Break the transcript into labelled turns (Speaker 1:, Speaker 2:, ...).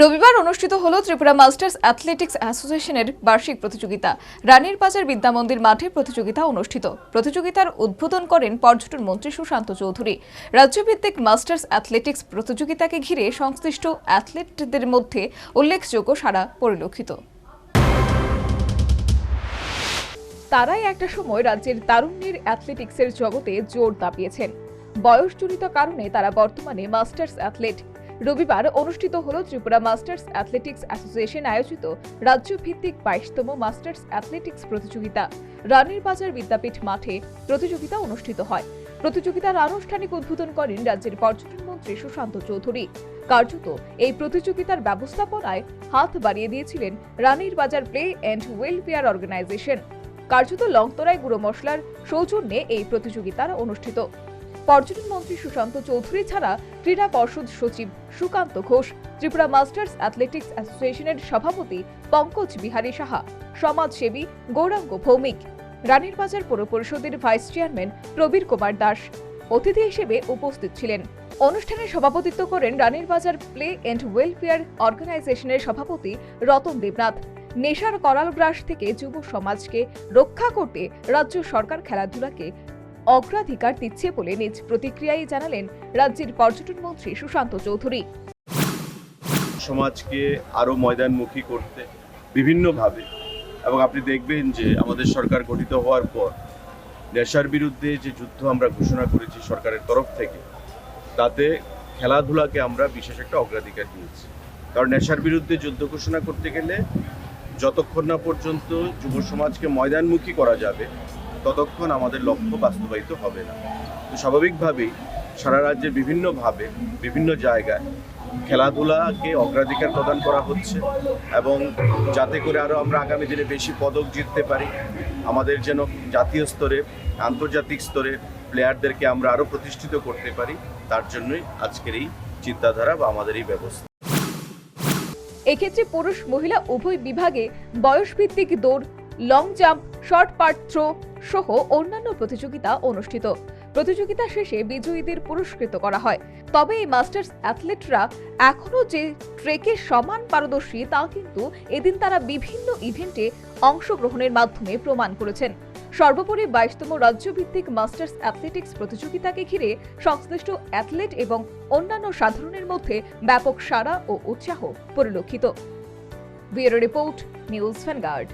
Speaker 1: রবিবার অনুষ্ঠিত হল ত্রিপুরা মাস্টার্স অ্যাথলেটিক্স অ্যাসোসিয়েশনের বার্ষিক প্রতিযোগিতা। রানীর বাজার বিদ্যামন্দির মাঠে প্রতিযোগিতা অনুষ্ঠিত। প্রতিযোগিতার উদ্বোধন করেন পর্যটন মন্ত্রী সুশান্ত চৌধুরী। রাজ্যভিত্তিক মাস্টার্স অ্যাথলেটিক্স প্রতিযোগিতাকে ঘিরে সংশ্লিষ্ট অ্যাথলেটদের মধ্যে উল্লেখযোগ্য সাড়া পরিলক্ষিত। তারাই একটা সময় রাজ্যের তারুণ্যের অ্যাথলেটিক্সের জগতে জোর দাপিয়েছেন। বয়সজনিত কারণে তারা বর্তমানে মাস্টার্স অ্যাথলেট। রবিবার অনুষ্ঠিত হল ত্রিপুরা মাস্টার্স অ্যাথলেটিক্স অ্যাসোসিয়েশন আয়োজিত রাজ্যভিত্তিক বাইশতম মাস্টার্স অ্যাথলেটিক্স প্রতিযোগিতা। রানীর বাজার বিদ্যাপীঠ মাঠে প্রতিযোগিতা অনুষ্ঠিত হয়। প্রতিযোগিতার আনুষ্ঠানিক উদ্বোধন করেন রাজ্যের পর্যটন মন্ত্রী সুশান্ত চৌধুরী। কার্যত এই প্রতিযোগিতার ব্যবস্থাপনায় হাত বাড়িয়ে দিয়েছিলেন রানীর বাজার প্লে অ্যান্ড ওয়েলফেয়ার অর্গানাইজেশন। কার্যত লংতরায় গুঁড়ো মশলার সৌজন্যে এই প্রতিযোগিতার অনুষ্ঠিত। পর্যটন মন্ত্রী সুশান্ত চৌধুরী ছাড়া ক্রীড়া পর্ষদ সচিব সুকান্ত ঘোষ, ত্রিপুরা মাস্টার্স অ্যাথলেটিক্স অ্যাসোসিয়েশনের সভাপতি পঙ্কজ বিহারী সাহা, সমাজসেবী গৌরাঙ্গ ভৌমিক, রানীর বাজার পৌর পরিষদের ভাইস চেয়ারম্যান প্রবীর কুমার দাস। অতিথি হিসেবে উপস্থিত ছিলেন। অনুষ্ঠানে সভাপতিত্ব করেন রানীর বাজার প্লে অ্যান্ড ওয়েলফেয়ার অর্গানাইজেশনের সভাপতি রতন দেবনাথ। নেশার করাল গ্রাস থেকে যুব সমাজকে রক্ষা করতে রাজ্য সরকার খেলাধুলাকে অগ্রাধিকার দিচ্ছে বলে নিজ প্রতিক্রিয়ায় জানালেন রাজ্যের পর্যটন মন্ত্রী সুশান্ত চৌধুরী।
Speaker 2: সমাজকে আরও ময়দানমুখী করতে বিভিন্নভাবে, এবং আপনি দেখবেন যে আমাদের সরকার গঠিত হওয়ার পর নেশার বিরুদ্ধে যে যুদ্ধ আমরা ঘোষণা করেছি সরকারের তরফ থেকে, তাতে খেলাধুলাকে আমরা বিশেষ একটা অগ্রাধিকার দিয়েছি। কারণ নেশার বিরুদ্ধে যুদ্ধ ঘোষণা করতে গেলে যতক্ষণ না পর্যন্ত যুব সমাজকে ময়দানমুখী করা যাবে ততক্ষণ আমাদের লক্ষ্য বাস্তবায়িত হবে না। তো স্বাভাবিকভাবেই সারা রাজ্যে বিভিন্নভাবে, বিভিন্ন জায়গায় খেলাধুলাকে অগ্রাধিকার প্রদান করা হচ্ছে এবং যাতে করে আরও আমরা আগামী দিনে বেশি পদক জিততে পারি, আমাদের যেন জাতীয় স্তরে, আন্তর্জাতিক স্তরে প্লেয়ারদেরকে আমরা আরও প্রতিষ্ঠিত করতে পারি, তার জন্যই আজকের এই চিন্তাধারা বা আমাদের এই ব্যবস্থা।
Speaker 1: এক্ষেত্রে পুরুষ, মহিলা উভয় বিভাগে বয়সভিত্তিক দৌড় long jump shot put throw সহ অন্যান্য প্রতিযোগিতা অনুষ্ঠিত। প্রতিযোগিতা শেষে বিজয়ীদের পুরস্কৃত করা হয়। তবে এই মাস্টার্স অ্যাথলেটরা এখনও যে ট্রেকে সমান পারদর্শী তা কিন্তু এদিন তারা বিভিন্ন ইভেন্টে অংশগ্রহণের মাধ্যমে প্রমাণ করেছেন। সর্বোপরি বাইশতম রাজ্যভিত্তিক মাস্টার্স অ্যাথলেটিক্স প্রতিযোগিতাকে ঘিরে সংশ্লিষ্ট অ্যাথলেট এবং অন্যান্য সাধারণের মধ্যে ব্যাপক সাড়া ও উৎসাহ পরিলক্ষিত। Bureau report, news vanguard.